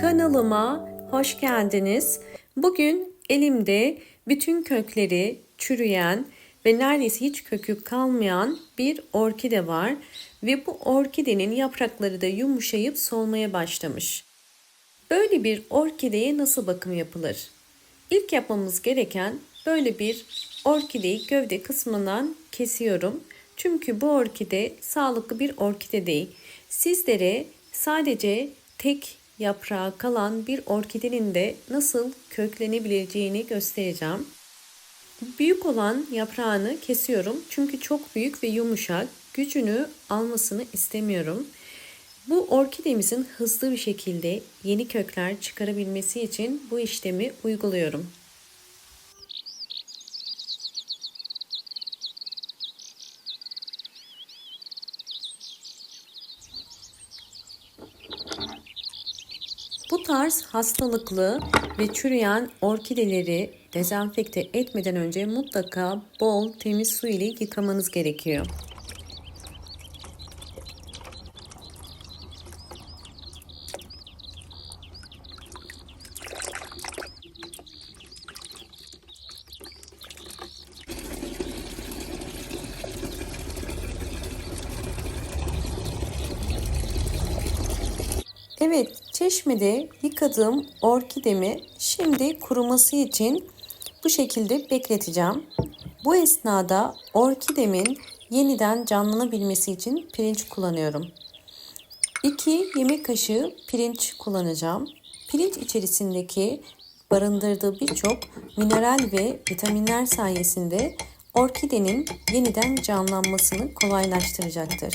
Kanalıma hoş geldiniz. Bugün elimde bütün kökleri çürüyen ve neredeyse hiç kökü kalmayan bir orkide var ve bu orkidenin yaprakları da yumuşayıp solmaya başlamış. Böyle bir orkideye nasıl bakım yapılır? İlk yapmamız gereken böyle bir orkideyi gövde kısmından kesiyorum. Çünkü bu orkide sağlıklı bir orkide değil. Sizlere sadece tek yaprağı kalan bir orkidenin de nasıl köklenebileceğini göstereceğim. Büyük olan yaprağını kesiyorum çünkü çok büyük ve yumuşak. Gücünü almasını istemiyorum. Bu orkidemizin hızlı bir şekilde yeni kökler çıkarabilmesi için bu işlemi uyguluyorum. Bu tarz hastalıklı ve çürüyen orkideleri dezenfekte etmeden önce mutlaka bol temiz su ile yıkamanız gerekiyor. Evet, çeşmede yıkadığım orkidemi şimdi kuruması için bu şekilde bekleteceğim. Bu esnada orkidemin yeniden canlanabilmesi için pirinç kullanıyorum. 2 yemek kaşığı pirinç kullanacağım. Pirinç içerisindeki barındırdığı birçok mineral ve vitaminler sayesinde orkidenin yeniden canlanmasını kolaylaştıracaktır.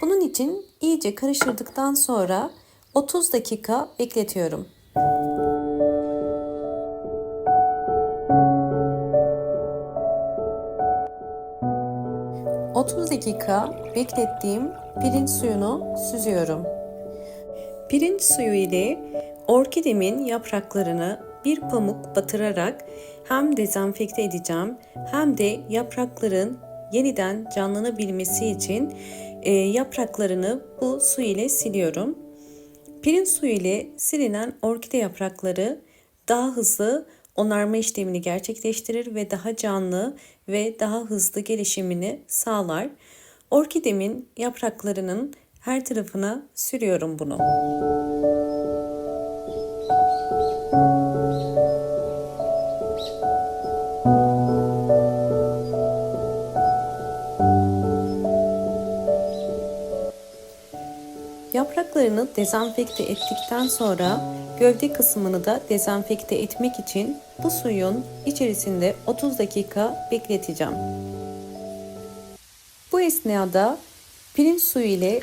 Bunun için iyice karıştırdıktan sonra 30 dakika bekletiyorum. ...30 dakika beklettiğim pirinç suyunu süzüyorum. Pirinç suyu ile orkidemin yapraklarını bir pamuk batırarak hem dezenfekte edeceğim hem de yaprakların yeniden canlanabilmesi için e, yapraklarını bu su ile siliyorum. Pirinç suyu ile silinen orkide yaprakları daha hızlı onarma işlemini gerçekleştirir ve daha canlı ve daha hızlı gelişimini sağlar. Orkidemin yapraklarının her tarafına sürüyorum bunu. Yapraklarını dezenfekte ettikten sonra gövde kısmını da dezenfekte etmek için bu suyun içerisinde 30 dakika bekleteceğim. Bu esnada pirinç suyu ile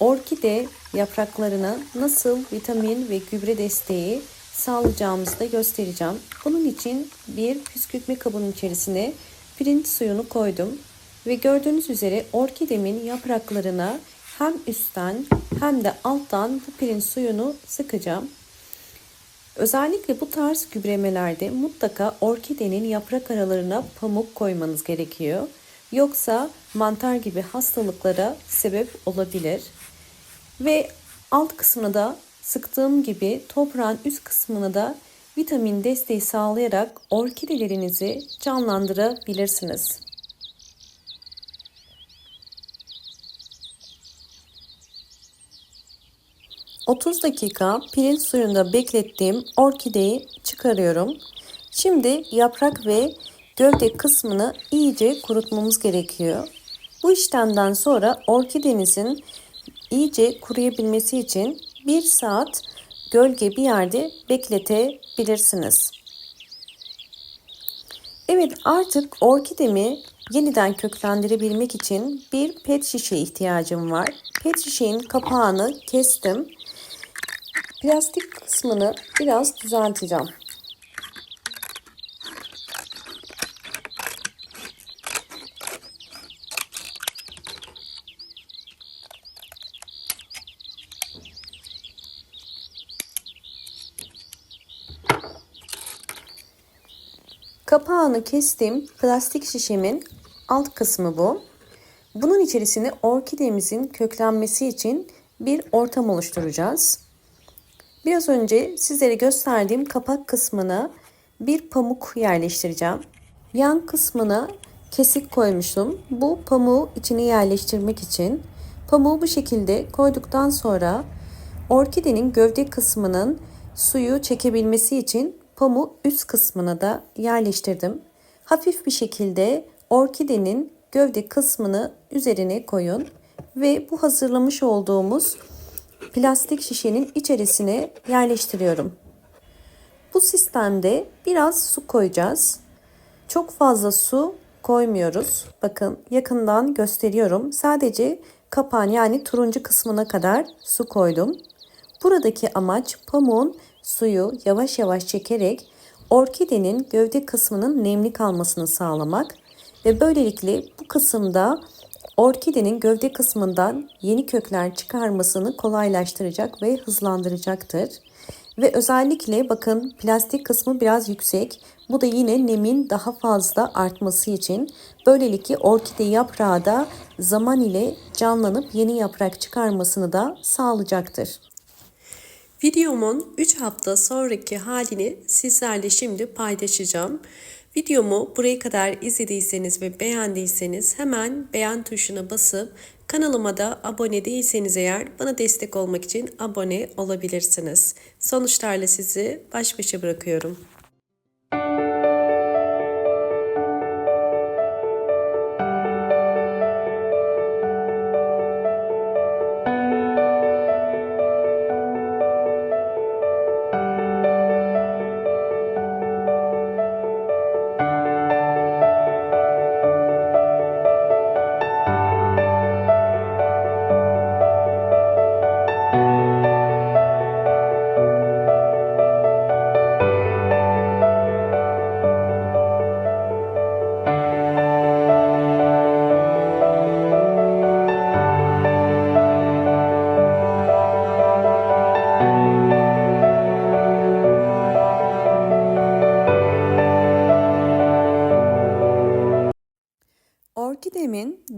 orkide yapraklarına nasıl vitamin ve gübre desteği sağlayacağımızı da göstereceğim. Bunun için bir püskürtme kabının içerisine pirinç suyunu koydum ve gördüğünüz üzere orkidemin yapraklarına hem üstten hem de alttan bu pirinç suyunu sıkacağım. Özellikle bu tarz gübremelerde mutlaka orkidenin yaprak aralarına pamuk koymanız gerekiyor. Yoksa mantar gibi hastalıklara sebep olabilir. Ve alt kısmını da sıktığım gibi toprağın üst kısmını da vitamin desteği sağlayarak orkidelerinizi canlandırabilirsiniz. 30 dakika pirinç suyunda beklettiğim orkideyi çıkarıyorum. Şimdi yaprak ve gövde kısmını iyice kurutmamız gerekiyor. Bu işlemden sonra orkidenizin iyice kuruyabilmesi için 1 saat gölge bir yerde bekletebilirsiniz. Evet artık orkidemi yeniden köklendirebilmek için bir pet şişe ihtiyacım var. Pet şişenin kapağını kestim Plastik kısmını biraz düzelteceğim. Kapağını kestim. Plastik şişemin alt kısmı bu. Bunun içerisine orkidemizin köklenmesi için bir ortam oluşturacağız. Biraz önce sizlere gösterdiğim kapak kısmına bir pamuk yerleştireceğim. Yan kısmına kesik koymuştum. Bu pamuğu içine yerleştirmek için. Pamuğu bu şekilde koyduktan sonra orkidenin gövde kısmının suyu çekebilmesi için pamuğu üst kısmına da yerleştirdim. Hafif bir şekilde orkidenin gövde kısmını üzerine koyun ve bu hazırlamış olduğumuz plastik şişenin içerisine yerleştiriyorum. Bu sistemde biraz su koyacağız. Çok fazla su koymuyoruz. Bakın yakından gösteriyorum. Sadece kapağın yani turuncu kısmına kadar su koydum. Buradaki amaç pamuğun suyu yavaş yavaş çekerek orkidenin gövde kısmının nemli kalmasını sağlamak ve böylelikle bu kısımda orkidenin gövde kısmından yeni kökler çıkarmasını kolaylaştıracak ve hızlandıracaktır. Ve özellikle bakın plastik kısmı biraz yüksek. Bu da yine nemin daha fazla artması için böylelikle orkide yaprağı da zaman ile canlanıp yeni yaprak çıkarmasını da sağlayacaktır. Videomun 3 hafta sonraki halini sizlerle şimdi paylaşacağım. Videomu buraya kadar izlediyseniz ve beğendiyseniz hemen beğen tuşuna basıp kanalıma da abone değilseniz eğer bana destek olmak için abone olabilirsiniz. Sonuçlarla sizi baş başa bırakıyorum.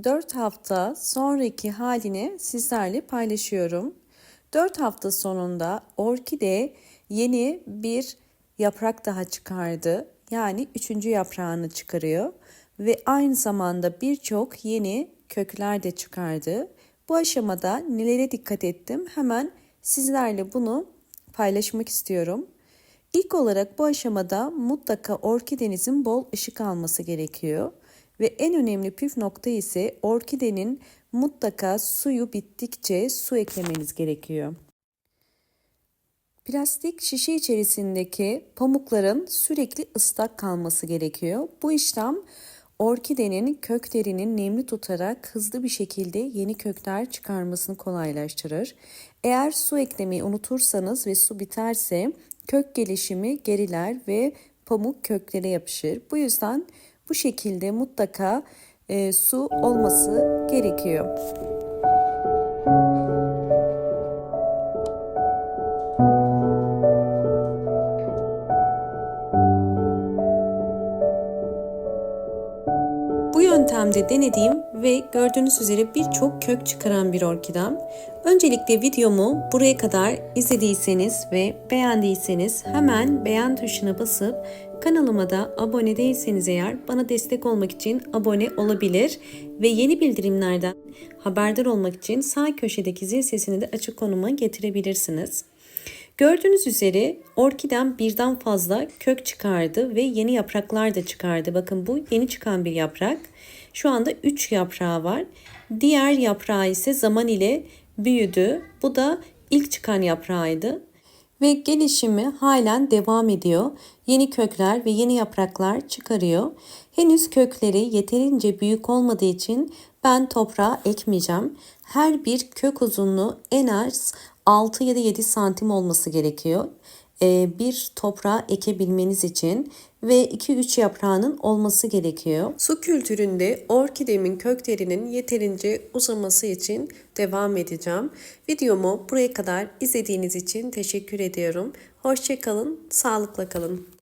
4 hafta sonraki halini sizlerle paylaşıyorum. 4 hafta sonunda orkide yeni bir yaprak daha çıkardı. Yani üçüncü yaprağını çıkarıyor ve aynı zamanda birçok yeni kökler de çıkardı. Bu aşamada nelere dikkat ettim? Hemen sizlerle bunu paylaşmak istiyorum. İlk olarak bu aşamada mutlaka orkidenizin bol ışık alması gerekiyor. Ve en önemli püf nokta ise orkidenin mutlaka suyu bittikçe su eklemeniz gerekiyor. Plastik şişe içerisindeki pamukların sürekli ıslak kalması gerekiyor. Bu işlem orkidenin köklerinin nemli tutarak hızlı bir şekilde yeni kökler çıkarmasını kolaylaştırır. Eğer su eklemeyi unutursanız ve su biterse kök gelişimi geriler ve pamuk köklere yapışır. Bu yüzden bu şekilde mutlaka e, su olması gerekiyor. Yöntemde denediğim ve gördüğünüz üzere birçok kök çıkaran bir orkidem. Öncelikle videomu buraya kadar izlediyseniz ve beğendiyseniz hemen beğen tuşuna basıp kanalıma da abone değilseniz eğer bana destek olmak için abone olabilir ve yeni bildirimlerden haberdar olmak için sağ köşedeki zil sesini de açık konuma getirebilirsiniz. Gördüğünüz üzere orkiden birden fazla kök çıkardı ve yeni yapraklar da çıkardı. Bakın bu yeni çıkan bir yaprak. Şu anda 3 yaprağı var. Diğer yaprağı ise zaman ile büyüdü. Bu da ilk çıkan yaprağıydı. Ve gelişimi halen devam ediyor. Yeni kökler ve yeni yapraklar çıkarıyor. Henüz kökleri yeterince büyük olmadığı için ben toprağa ekmeyeceğim. Her bir kök uzunluğu en az 6 ya da 7 santim olması gerekiyor. Ee, bir toprağa ekebilmeniz için ve 2-3 yaprağının olması gerekiyor. Su kültüründe orkidemin köklerinin yeterince uzaması için devam edeceğim. Videomu buraya kadar izlediğiniz için teşekkür ediyorum. Hoşçakalın, sağlıkla kalın.